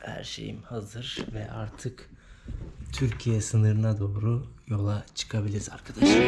Her şeyim hazır ve artık Türkiye sınırına doğru yola çıkabiliriz arkadaşlar.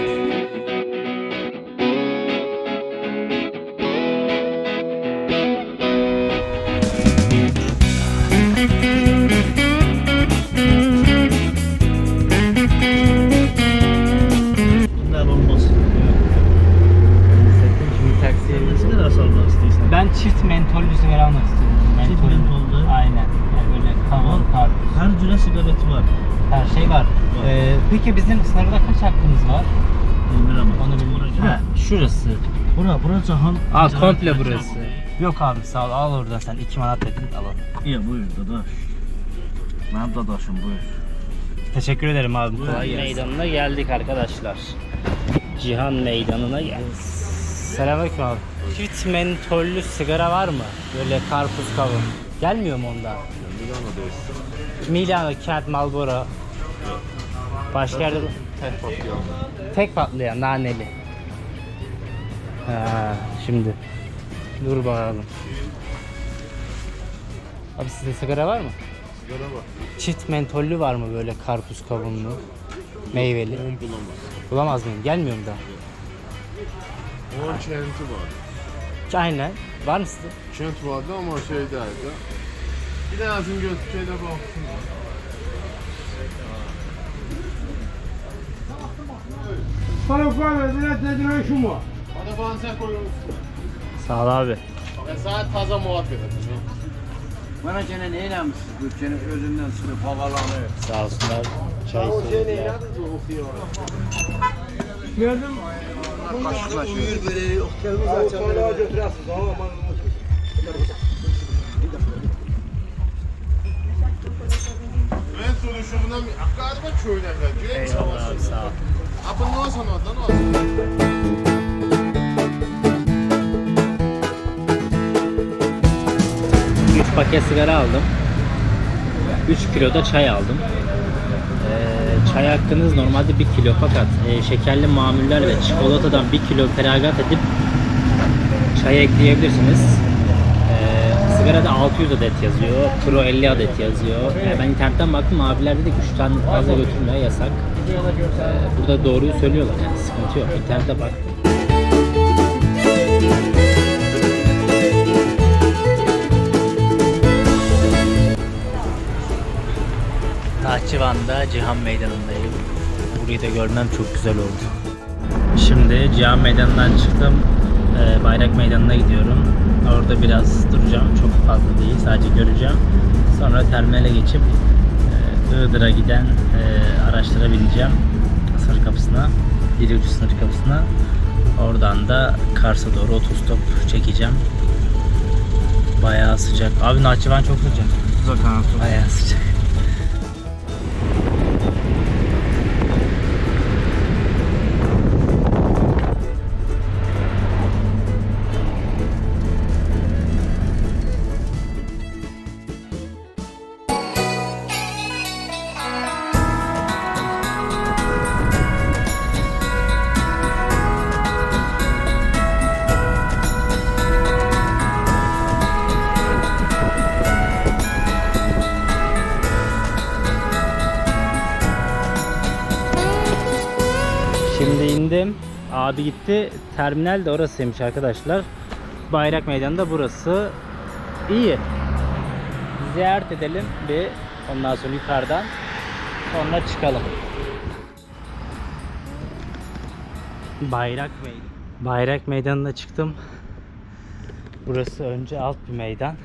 Şurası. Bura, bura Cahan. Aa komple burası. Yok abi sağ ol. Al oradan sen 2 manat dedin alalım. İyi buyur dadaş. Ben dadaşım buyur. Teşekkür ederim abi. Kolay Kolay gelsin. Meydanına geldik arkadaşlar. Cihan Meydanı'na geldik. Selamünaleyküm abi. Çift mentollü sigara var mı? Böyle karpuz kavun. Gelmiyor mu onda? Milano, Kent, Marlboro. Başka yerde... Tek patlayan. Tek patlayan, naneli. Ha, şimdi. Dur bakalım. Abi sizde sigara var mı? Sigara var. Çift mentollü var mı böyle karpuz kavunlu? Meyveli. On bulamaz. Bulamaz mıyım? Gelmiyor mu da? On kenti var. Aynen. Var mı sizde? Kent vardı ama şey derdi. Bir de lazım göz şeyde baksın. Para quale vedete di noi şumu? Hadi bana sen koyuyorsun. Sağ ol abi. Ben sana taze muhabbet edeceğim. Bana gene ne inanmışsın? Gülçenin özünden sırıp havalanıyor. Sağ olsunlar. Çay söylediler. Gördüm. Kaşıklaşıyor. Buyur böyle okyanus açanları. götürüyorsunuz ama Ben soruşumdan bir galiba köyden geldi. Eyvallah abi sağ ol. Abi ne olsun orada ne olsun? Paket sigara aldım. 3 kilo da çay aldım. Ee, çay hakkınız normalde 1 kilo fakat e, şekerli mamuller ve çikolatadan 1 kilo feragat edip çay ekleyebilirsiniz. Ee, sigarada 600 adet yazıyor, Pro 50 adet yazıyor. Yani ben internetten baktım abiler dedi ki 3 tane fazla götürmeye yasak. Ee, burada doğruyu söylüyorlar yani sıkıntı yok. İnternette baktım. Nahçıvan'da Cihan Meydanı'ndayım. Burayı da görmem çok güzel oldu. Şimdi Cihan Meydanı'ndan çıktım. Ee, Bayrak Meydanı'na gidiyorum. Orada biraz duracağım. Çok fazla değil. Sadece göreceğim. Sonra terminale geçip e, Iğdır'a giden e, araçlara bineceğim. Sınır kapısına. Dili ucu sınır kapısına. Oradan da Kars'a doğru otostop çekeceğim. Bayağı sıcak. Abi Nahçıvan çok sıcak. Zaten Bayağı sıcak. Abi gitti. Terminal de orasıymış arkadaşlar. Bayrak Meydanı da burası. İyi. Ziyaret edelim bir. Ondan sonra yukarıdan. Sonra çıkalım. Bayrak Meydanı. Bayrak Meydanı'na çıktım. Burası önce alt bir meydan.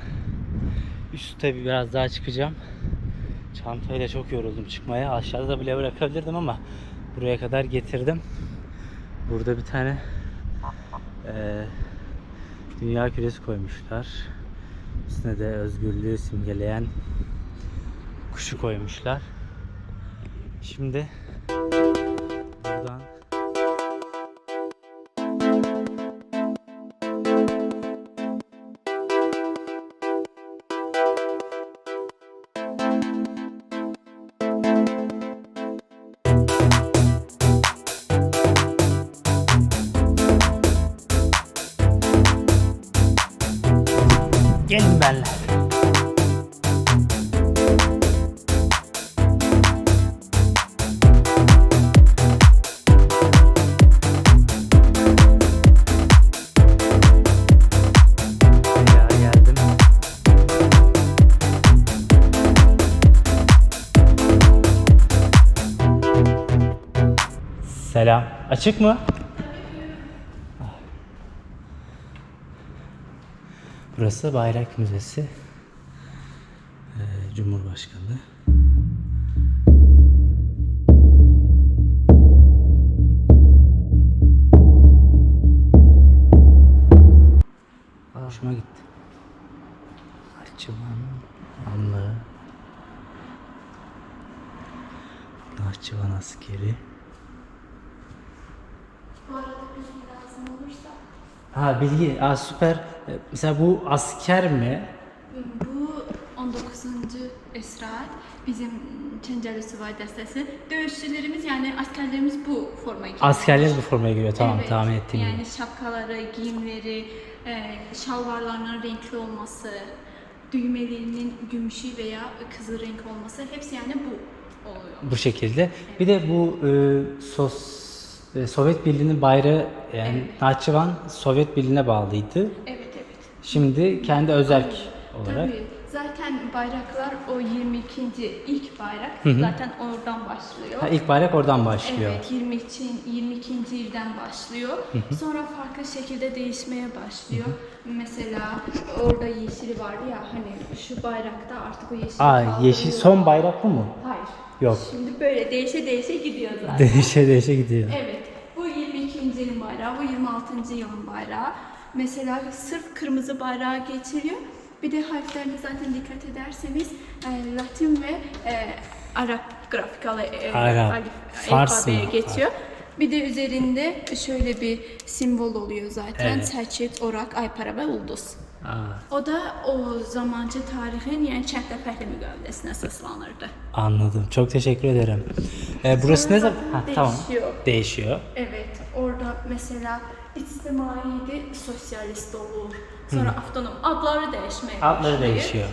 Üstte bir biraz daha çıkacağım. Çantayla çok yoruldum çıkmaya. Aşağıda bile bırakabilirdim ama buraya kadar getirdim. Burada bir tane eee, dünya küresi koymuşlar. Üstüne de özgürlüğü simgeleyen kuşu koymuşlar. Şimdi Açık mı? Burası Bayrak Müzesi. Ee, Cumhurbaşkanı. Hoşuma gitti. Nahçıvan anlığı. Nahçıvan askeri. Bu arada bilgi lazım olursa Ha bilgi. Aa süper. Ee, Mesela bu asker mi? bu 19. Esraat bizim Çəncəli Subay dəstəsi. Döyüşçülərimiz, yəni əsgərlərimiz bu formaya giriyor. Askerler bu formaya giriyor. Tamam Evet, tahmin ettiğim gibi. Yani şapkaları, giyimleri, e, şalvarlarının renkli olması, düğmelerinin gümüşü veya kızıl renk olması hepsi yani bu oluyor. Bu şekilde. Bir de bu e, sos e, Sovyet Birliği'nin bayrağı yani Nahçıvan Sovyet Birliği'ne bağlıydı. Evet evet. Şimdi kendi özerk olarak. Tabii. Zaten bayraklar o 22. ilk bayrak zaten oradan başlıyor. Ha, ilk bayrak oradan başlıyor. Evet 22. 22. ilden başlıyor. Sonra farklı şekilde değişmeye başlıyor. Mesela orada yeşili vardı ya hani şu bayrakta artık o yeşil Aa yeşil son bayrak bu mu? Hayır. Yok. Şimdi böyle değişe değişe gidiyor zaten. Değişe değişe gidiyor. Evet. Bu 22. yılın bayrağı, bu 26. yılın bayrağı. Mesela sırf kırmızı bayrağı geçiriyor. Bir de harflerine zaten dikkat ederseniz e, Latin ve e, Arap grafikalı e, Arap, alif- Fars alfabeye mı? geçiyor. Bir de üzerinde şöyle bir simbol oluyor zaten. Evet. Serçet, orak, aypara ve ulduz. Aa, O da o zamancı tarihin yani kəndlə fəhli müqaviləsinə əsaslanırdı. anladım. Çok teşekkür ederim. E, burası ne zaman? Ha, tamam. Değişiyor. Değişiyor. Evet, orada mesela içtimaiydi, sosyalist olur. Sonra avtonom adları değişmeye Adları başlıyor. değişiyor.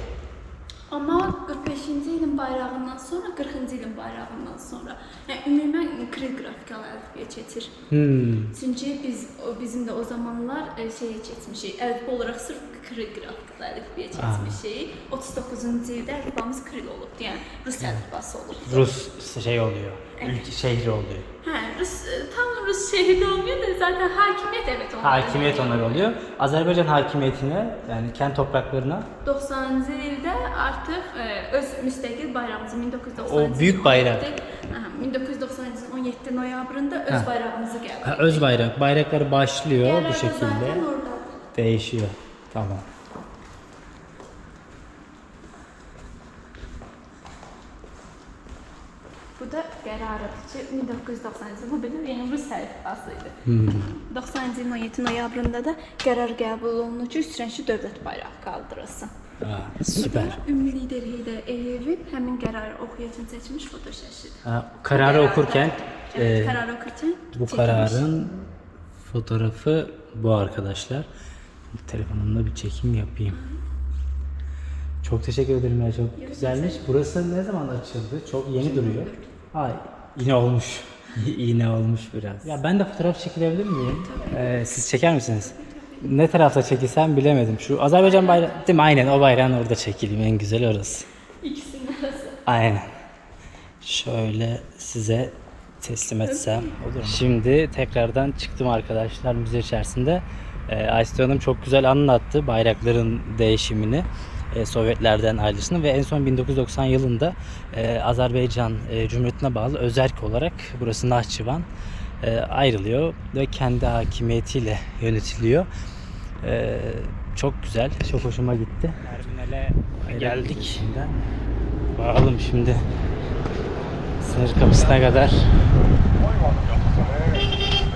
Ama 45. ilin bayrağından sonra 40. ilin bayrağından sonra yani ümumən kril qrafikalı əlifbiyə keçir. Hmm. Çünki biz o bizim də o zamanlar e, şeyə keçmişik. Əlifba olaraq sırf kril qrafikalı əlifbiyə keçmişik. 39-cu ildə əlifbamız kril olubdu. Yəni rus əlifbası olubdu. Rus şey oluyor. Ülke şehri oluyor. Hə, Rus e, tam Rus şehirli olmuyor da zaten hakimiyet evet onlar. Hakimiyet onlar oluyor. Azerbaycan hakimiyetine yani kent topraklarına 90-cı ildə artıq öz müstəqil bayrağımızı 1990 O büyük bayrak. 1990 17 noyabrında öz Ha. bayrağımızı qəbul Ha, öz bayrak. Bayrakları başlıyor Yerler bu de şekilde. Değişiyor. Tamam. Bu da qərarıdır ki, 1990-cı bu belə yəni Rus idi. Hmm. 90-cı ilin 17 noyabrında da qərar qəbul olunur ki, Üstünçü dövlət bayrağı qaldırılsın. Ha, süper. Ümumi lider Heydər Əliyevin həmin qərarı oxuyan seçilmiş foto şəklidir. Ha, Qərarda- okurken evet, e, karar okurken bu çekilmiş. kararın fotoğrafı bu arkadaşlar. Telefonumda bir çekim yapayım. Çok teşekkür ederim ya çok güzelmiş. Burası ne zaman açıldı? Çok yeni duruyor. Ay yine olmuş. yine olmuş biraz. Ya ben de fotoğraf çekilebilir miyim? Ee, siz çeker misiniz? Ne tarafta çekilsem bilemedim. Şu Azerbaycan bayrağı değil mi? Aynen o bayrağın orada çekileyim. En güzel orası. İkisinin arası. Aynen. Şöyle size teslim etsem olur mu? Şimdi tekrardan çıktım arkadaşlar müze içerisinde. Ee, Ayşe Hanım çok güzel anlattı bayrakların değişimini. e, Sovyetlerden ayrılışını ve en son 1990 yılında e, Azerbaycan e, Cumhuriyeti'ne bağlı özerk olarak burası Nahçıvan e, ayrılıyor ve kendi hakimiyetiyle yönetiliyor. E, çok güzel, çok hoşuma gitti. Terminale geldik. Bakalım şimdi sınır kapısına kadar.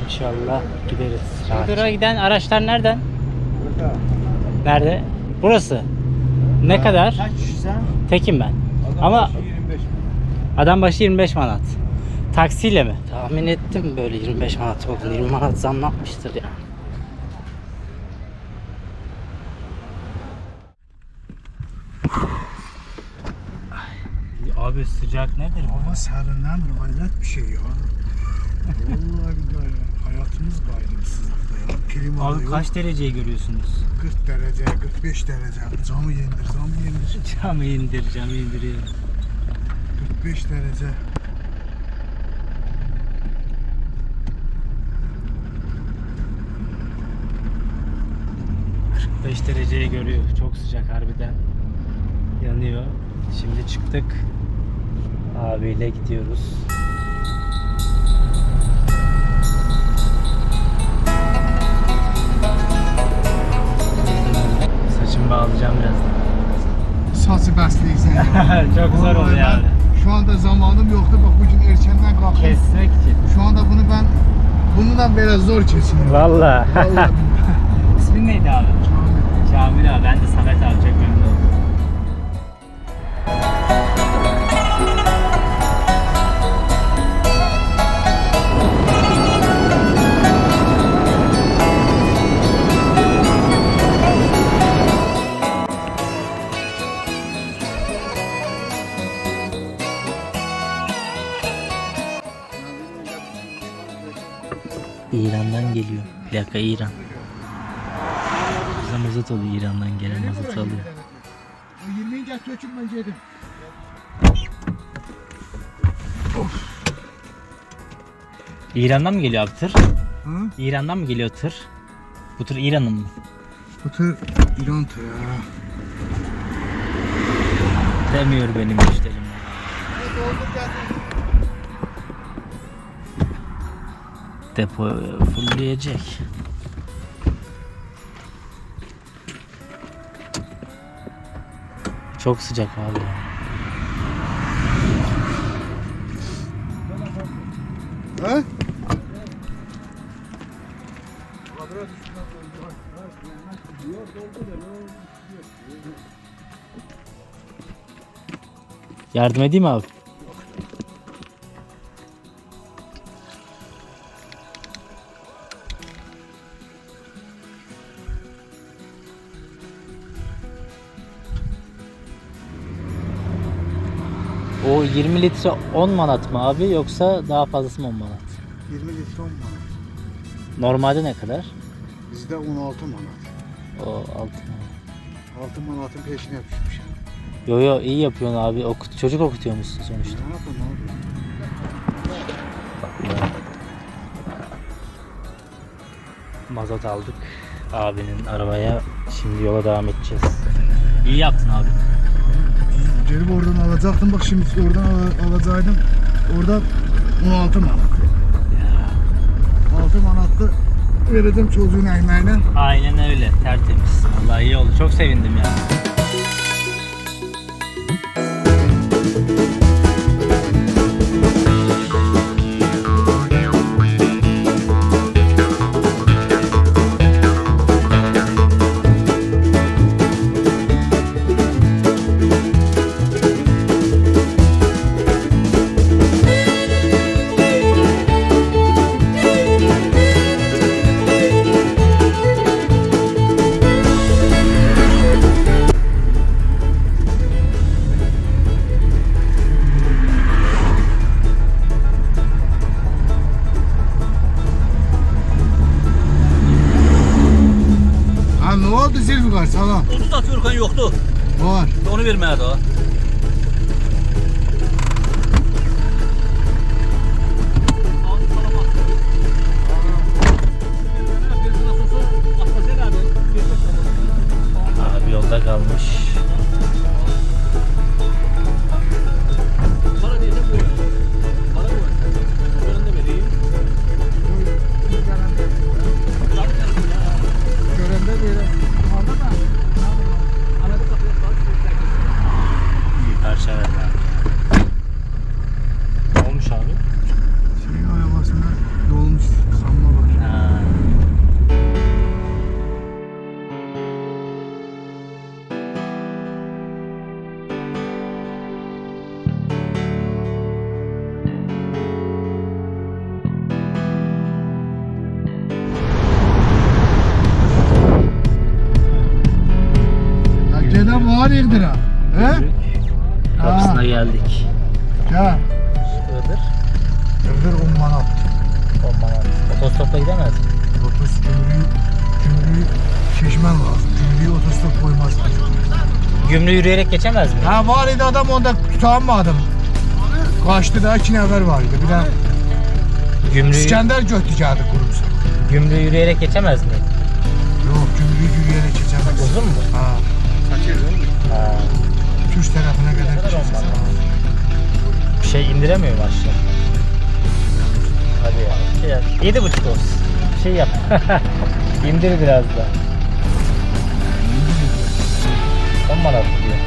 İnşallah gideriz. Iğdır'a giden araçlar nereden? Nerede? Burası. Ne kadar? Kaç sen? Tekim ben. Ama adam başı 25 manat. Taksiyle mi? Tahmin ettim böyle 25 manat olduğunu. 20 manat zamlanmıştır ya. Abi sıcak nedir? Hava serinlendir hayret bir şey ya. Vallahi billahi Hayatımız bayramsızlıkta ya. Klima Abi yok. kaç dereceyi görüyorsunuz? 40 derece, 45 derece. Camı yendir, camı yendir. Camı indir, camı indiriyor. 45 derece. Beş dereceyi görüyor. Çok sıcak harbiden. Yanıyor. Şimdi çıktık. Abiyle gidiyoruz. Bağlayacağım birazdan. Saçı bəsləyirsən. Çok zor Vallahi oluyor ben abi. Şu anda zamanım yoktu. Bak bugün erkenden kalktım. Kesmek için. Şu anda bunu ben bununla biraz zor kesiyorum. Valla. Vallahi. İsmin neydi abi? Kamil abi. Ben de Samet abi çok memnun İran'dan geliyor. Plaka İran. Bize mazot oluyor İran'dan gelen mazot alıyor. O 20 ince töküm ben yedim. İran'dan mı geliyor abi tır? Hı? İran'dan mı geliyor tır? Bu tır İran'ın mı? Bu tır İran tırı ha. Demiyor benim müşterim. Depo fullleyecek. Çok sıcak abi. Ha? Yardım edeyim mi abi? O 20 litre 10 manat mı abi yoksa daha fazlası mı 10 manat? 20 litre 10 manat. Normalde ne kadar? Bizde 16 manat. O 6 manat. 6 manatın peşine düşmüş. Yo yo iyi yapıyorsun abi. Okut, çocuk okutuyor musun sonuçta? Ne yapayım abi? Mazot aldık abinin arabaya. Şimdi yola devam edeceğiz. İyi yaptın abi. Gelip oradan alacaktım bak şimdi oradan al- alacaktım. Orada 16 manat. 6 manatlı vereceğim çocuğun ekmeğine. Aynen öyle. Tertemiz. Vallahi iyi oldu. Çok sevindim ya. Ha yolda He? Kapısına Ha. geldik. Ya. Iğdır. Öbür 10 manat. 10 manat. Otostopla gidemez mi? Otobüs gümrüğü, gümrüğü şişmen lazım. Gümrüğü otostop koymazlar. Gümrü yürüyerek geçemez mi? Ha var idi adam onda tutanmadım. Kaçtı da iki nefer var idi. Bir de Gümrü, İskender götürdü kurumsa. gümrü yürüyerek geçemez mi? Yok gümrüğü yürüyerek geçemezsin. Uzun mu? Ha. Ha, Tuş tarafına kadar. Ha. bir şey indiremiyorum aşağı. Hadi ya. Şey yap. Yedi buçuk olsun. Bir şey yap. İndir biraz da. On manat diyor.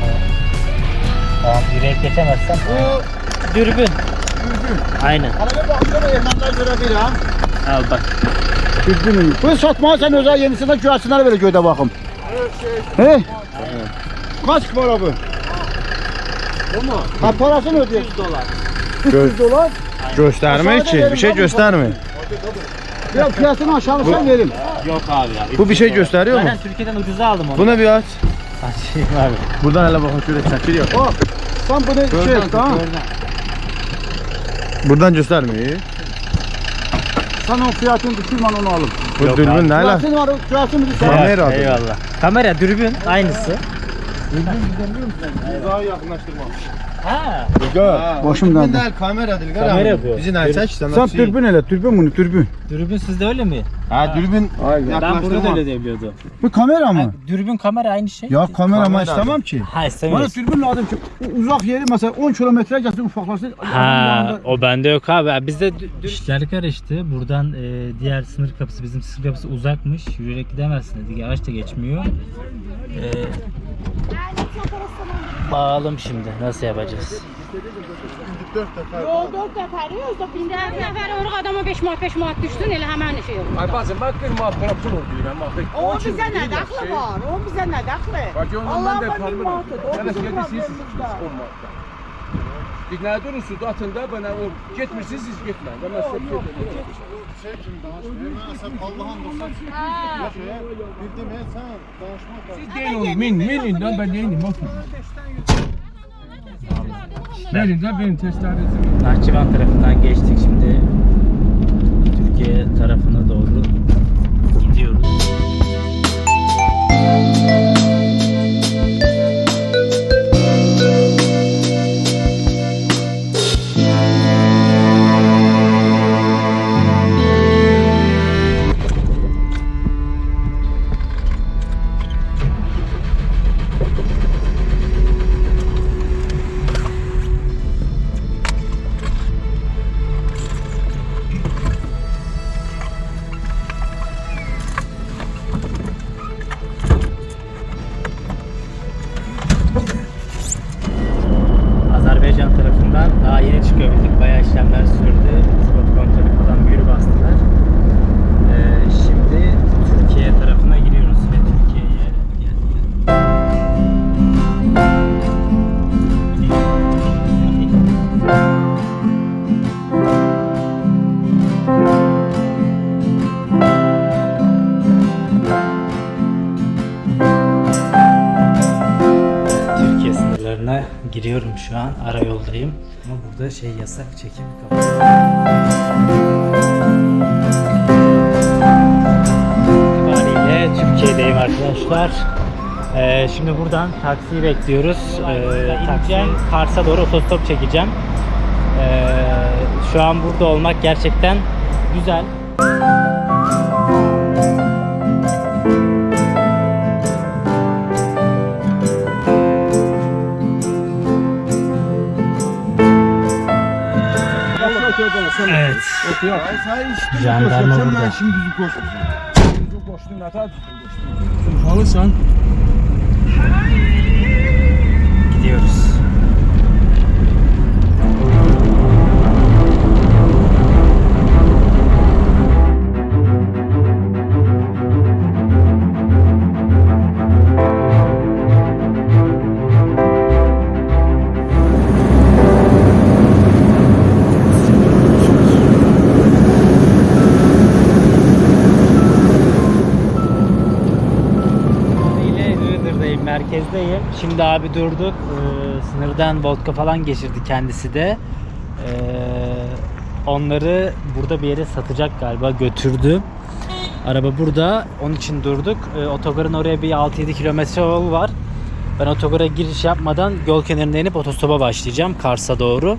Tamam. Tamam yürüyerek geçemezsem. Bu dürbün. Dürbün. Aynen. Arada baksana Ermanlar göre bir ha. Al bak. Dürbünü. Bu satma sen özel yenisine güvəsinler böyle köyde bakım. He? Kaç para bu? Bu mu? Ha parasını ödeyecek. 100 dolar. 300 dolar. Göstermek için bir şey göstermiyor. Ya fiyatını aşağı sen verim. Yok abi ya. Bu bir şey gösteriyor mu? Aynen Türkiye'den ucuza aldım onu. Buna bir aç. Açayım abi. Buradan hele bakın şöyle çekil yok. Bak. Sen bunu şey et tamam. Buradan göstermiyor. Sen o fiyatını düşürmen onu alın. Bu Yok dürbün abi. ne ala? Fiyatını var, düşür. Kamera adı. Eyvallah. Kamera, dürbün aynısı. Daha yakınlaştırma. Ha. Başımdan da. değil kamera değil. Kamera yapıyor. Bizi ne çek işte. Sen dürbün hele, dürbün bunu, dürbün. Dürbün sizde öyle mi? Ha dürbün Ben burada da öyle diyebiliyordum. Bu kamera mı? Dürbün kamera aynı şey. Ya kamera Kamera istemem ki. Ha Bana dürbün lazım ki uzak yeri mesela 10 kilometre gelsin ufaklaşsın. Ha, o bende yok abi. Bizde işler karıştı. Buradan e, diğer sınır kapısı, bizim sınır kapısı uzakmış. Yürüyerek gidemezsin dedik. Araç da geçmiyor. E, bağalım şimdi. Nasıl yapacağız? Dört defa yiyoruz da binde her sefer oruk adama 5 manat 5 manat düştün elə həmən şey olur. Ay bacım bak bir muhabbet pul diyorum ama. O bizə nə dəxli var? O bizə nə dəxli? Bak ondan var, bir manatı, o Evet bizim gelmişsiniz problemimizdə. 10 manattan. Bir ne durun su atında bana o gitmişsiniz siz gitmeyin. Ben size bir şey. Şey kim danışmıyor? Sen Allah'ın dostum. Bildim he sen danışma. Siz deyin onu min min lan ben değilim bakın. Verin de benim testlerinizi. Nahçıvan tarafından geçtik şimdi Türkiye tarafına şey yasak çekim kapalı. itibariyle Türkiye'deyim arkadaşlar. Ee, şimdi buradan taksiyi bekliyoruz. Ee, taksi Kars'a doğru otostop çekeceğim. Ee, şu an burada olmak gerçekten güzel. Evet. Jandarma burada. şimdi düzü koştum. Düzü koştum ne kadar düzü koştum. Halısan. Gidiyoruz. Iğdır'dayım, merkezdeyim. Şimdi abi durduk. Ee, sınırdan vodka falan geçirdi kendisi de. Ee, onları burada bir yere satacak galiba götürdü. Araba burada. Onun için durduk. Ee, otogarın oraya bir 6-7 kilometre yol var. Ben otogara giriş yapmadan yol kenarına inip otostopa başlayacağım Kars'a doğru.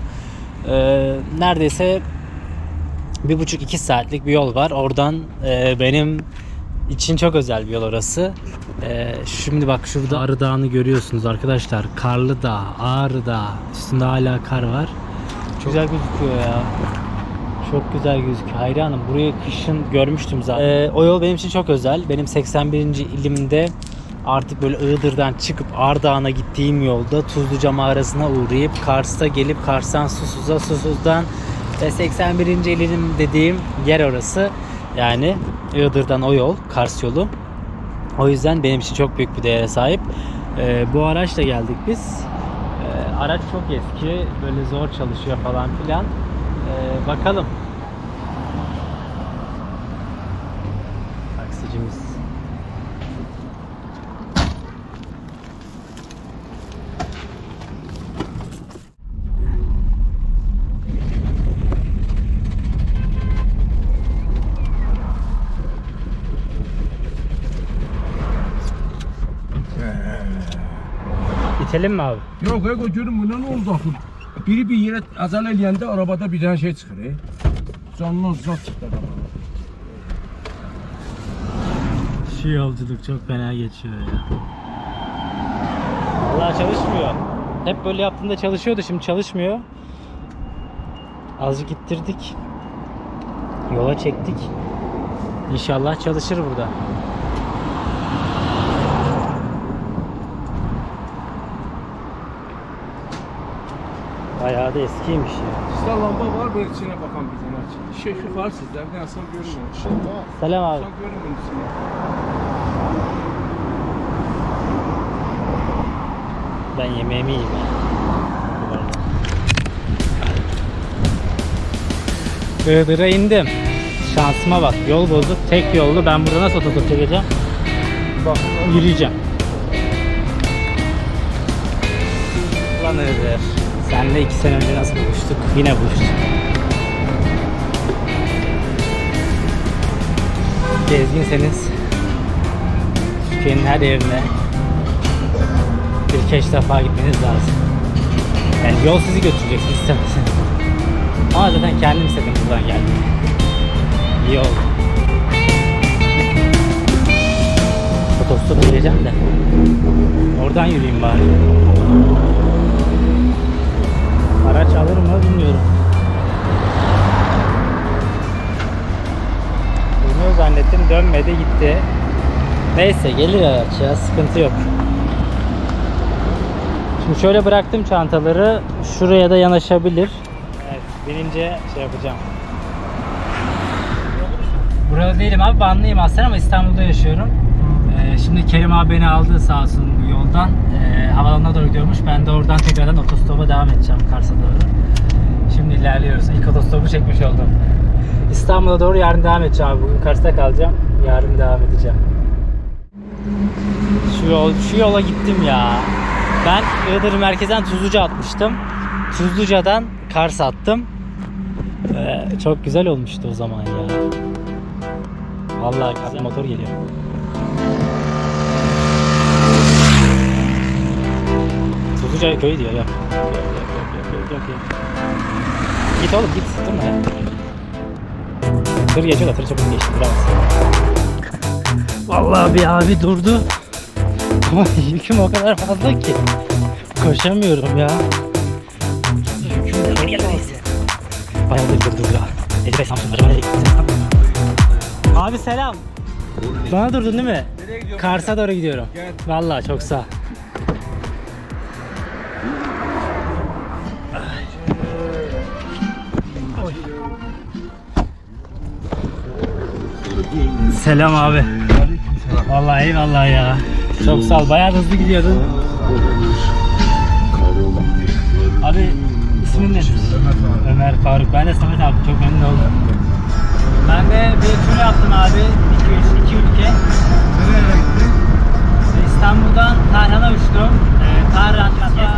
Ee, neredeyse bir buçuk iki saatlik bir yol var. Oradan e, benim için çok özel bir yol orası. Ee, şimdi bak şurada Arı Dağı'nı görüyorsunuz arkadaşlar. Karlı Dağ, Ağrı Dağ. Üstünde hala kar var. Çok güzel gözüküyor ya. Çok güzel gözüküyor. Hayranım. Burayı kışın görmüştüm zaten. Ee, o yol benim için çok özel. Benim 81. ilimde artık böyle Iğdır'dan çıkıp Ardağan'a gittiğim yolda Tuzluca mağarasına uğrayıp Kars'ta gelip Kars'tan Susuz'a, Susuz'dan ve 81. ilim dediğim yer orası. Yani Iğdır'dan o yol, Kars yolu. O yüzden benim için çok büyük bir değere sahip. Ee, bu araçla geldik biz. Ee, araç çok eski, böyle zor çalışıyor falan filan. Ee, bakalım. İtelim mi abi? Yok Ego görün buna ne oldu akıl? Biri bir yere azal eləyəndə arabada bir tane şey çıxır. E? Canlı zat çıxdı arabada. Şu yolculuk çok fena geçiyor ya. Vallahi çalışmıyor. Hep böyle yaptığında çalışıyordu şimdi çalışmıyor. Azıcık ittirdik. Yola çektik. İnşallah çalışır burada. Bayağı da eskiymiş ya. Sizdə lamba var, böyle içine bakan bir tane açın. Şey şu var sizdə, bir asıl görünmüyor. Selam abi. Asıl görünmüyor içine. Ben yemeğimi yiyeyim. Iğdır'a indim. Şansıma bak. Yol bozuk. Tek yollu. Ben burada nasıl otostop çekeceğim? Bak yürüyeceğim. Ulan Iğdır. Senle iki sene önce nasıl buluştuk? Yine buluştuk. Gezginseniz Türkiye'nin her yerine birkaç defa gitmeniz lazım. Yani yol sizi götürecek istemeseniz. Ama zaten kendim istedim buradan geldim. İyi oldu. Otostop gireceğim de. Oradan yürüyeyim bari. Araç alır mı bilmiyorum. Dönüyor zannettim dönmedi gitti. Neyse gelir araç ya sıkıntı yok. Şimdi şöyle bıraktım çantaları. Şuraya da yanaşabilir. Evet, binince şey yapacağım. Burada değilim abi, Banlıyım aslında ama İstanbul'da yaşıyorum. Şimdi Kerim abi beni aldı sağ olsun bu yoldan. Ee, havalanına doğru gidiyormuş. Ben de oradan tekrardan otostopa devam edeceğim Kars'a doğru. Şimdi ilerliyoruz. İlk otostopu çekmiş oldum. İstanbul'a doğru yarın devam edeceğim abi. Bugün Kars'ta kalacağım. Yarın devam edeceğim. Şu yol, şu yola gittim ya. Ben Iğdır merkezden Tuzluca atmıştım. Tuzluca'dan Kars attım. Ee, çok güzel olmuştu o zaman ya. Vallahi motor geliyor. Tuzluca köyü diyor ya. Yok yok yok yok yok yok. Git oğlum git. Durma ya. Tır geçiyor da tır çok hızlı geçti. Duramaz. Vallahi bir abi durdu. Ama yüküm o kadar fazla ki. Koşamıyorum ya. Yüküm geri gelmediyse. Bayağıdır durdu ya. Ece Bey Samsun acaba nereye gitti? Abi selam. Bana durdun değil mi? Nereye gidiyorsun? Kars'a doğru gidiyorum. Gel. Vallahi çok sağ. Selam abi. Vallahi eyvallah ya. Çok sağ ol. Bayağı hızlı gidiyordun. Abi ismin nedir? Ömer Faruk. Ben de Samet abi. Çok memnun oldum. Ben de bir tur yaptım abi. İki, iki ülke. İstanbul'dan Tarhan'a uçtum. Ee, Tarhan,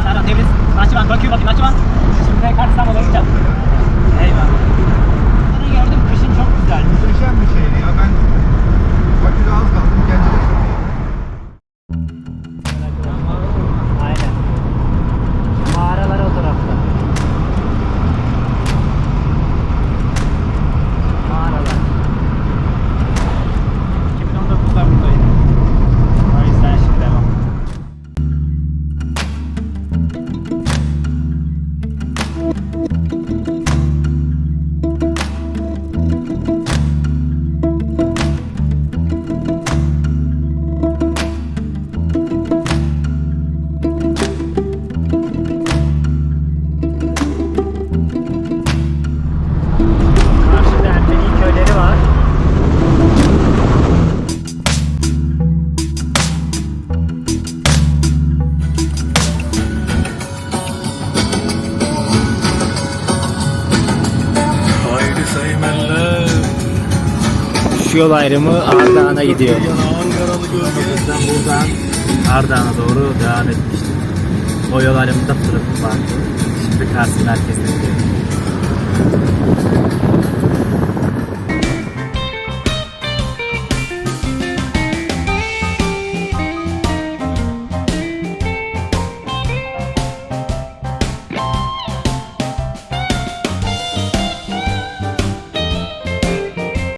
Tarhan, Tebriz, Nahçıvan, Bakü, Bakü, Nahçıvan. Şimdi tekrar İstanbul'a gideceğim. Eyvallah. Bunu gördüm. Kışın çok güzel. Muhteşem bir şeydi ya. Ben Bakü'de az kaldım. Yol ayrımı Ardahan'a gidiyor. Ben buradan Ardahan'a doğru devam etmiştim. O yol ayrımında trafik vardı. Şimdi Kars merkezine gidiyorum.